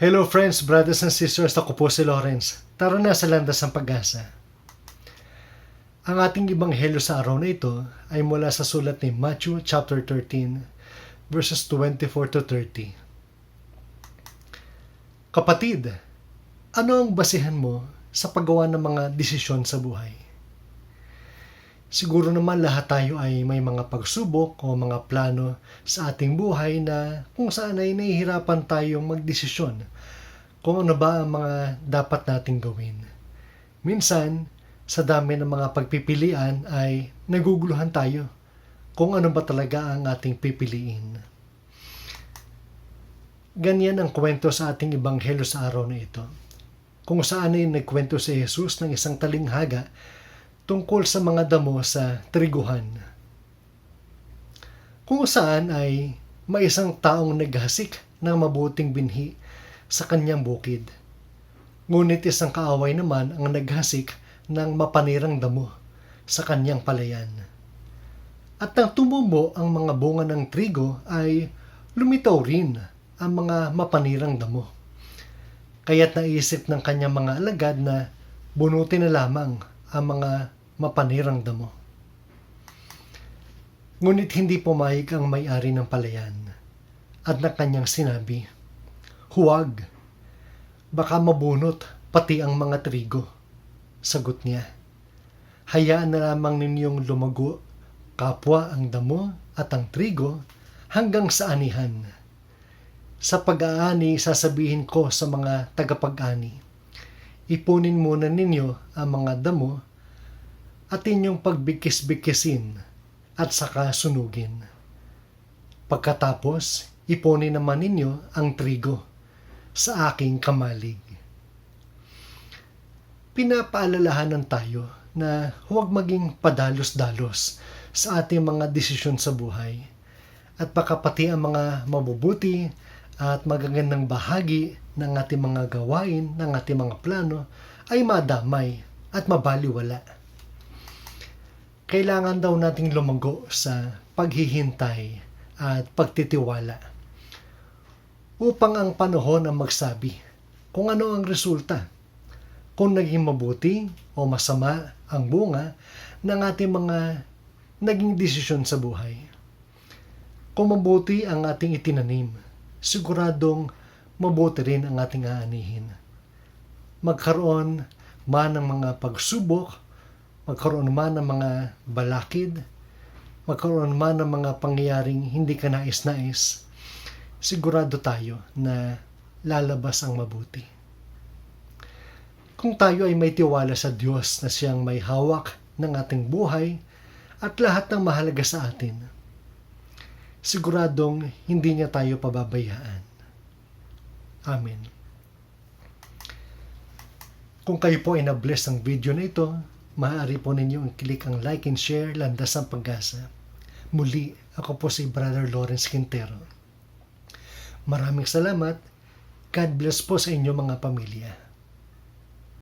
Hello friends, brothers and sisters, ako po si Lawrence. Tara na sa landas ng pag-asa. Ang ating ibanghelyo sa araw na ito ay mula sa sulat ni Matthew chapter 13 verses 24 to 30. Kapatid, ano ang basihan mo sa paggawa ng mga desisyon sa buhay? Siguro naman lahat tayo ay may mga pagsubok o mga plano sa ating buhay na kung saan ay nahihirapan tayong magdesisyon kung ano ba ang mga dapat nating gawin. Minsan, sa dami ng mga pagpipilian ay naguguluhan tayo kung ano ba talaga ang ating pipiliin. Ganyan ang kwento sa ating ibanghelo sa araw na ito. Kung saan ay nagkwento si Jesus ng isang talinghaga tungkol sa mga damo sa triguhan. Kung saan ay may isang taong naghasik ng mabuting binhi sa kanyang bukid. Ngunit isang kaaway naman ang naghasik ng mapanirang damo sa kanyang palayan. At nang tumubo ang mga bunga ng trigo ay lumitaw rin ang mga mapanirang damo. Kaya't naisip ng kanyang mga alagad na bunutin na lamang ang mga mapanirang damo. Ngunit hindi pumayag ang may-ari ng palayan at na kanyang sinabi, Huwag, baka mabunot pati ang mga trigo. Sagot niya, Hayaan na lamang ninyong lumago kapwa ang damo at ang trigo hanggang sa anihan. Sa pag-aani, sasabihin ko sa mga tagapag-ani, ipunin muna ninyo ang mga damo at inyong pagbikis-bikisin at saka sunugin. Pagkatapos, ipunin naman ninyo ang trigo sa aking kamalig. Pinapaalalahanan tayo na huwag maging padalos-dalos sa ating mga desisyon sa buhay at baka pati ang mga mabubuti at magagandang bahagi ng ating mga gawain, ng ating mga plano ay madamay at mabaliwala. Kailangan daw nating lumago sa paghihintay at pagtitiwala upang ang panahon ang magsabi kung ano ang resulta, kung naging mabuti o masama ang bunga ng ating mga naging desisyon sa buhay. Kung mabuti ang ating itinanim, siguradong mabuti rin ang ating aanihin. Magkaroon man ng mga pagsubok, magkaroon man ng mga balakid, magkaroon man ng mga pangyayaring hindi ka nais-nais, sigurado tayo na lalabas ang mabuti. Kung tayo ay may tiwala sa Diyos na siyang may hawak ng ating buhay at lahat ng mahalaga sa atin, siguradong hindi niya tayo pababayaan. Amen. Kung kayo po ay na-bless ng video na ito, maaari po ninyo i-click ang like and share landas ang pag-asa. Muli, ako po si Brother Lawrence Quintero. Maraming salamat. God bless po sa inyo mga pamilya.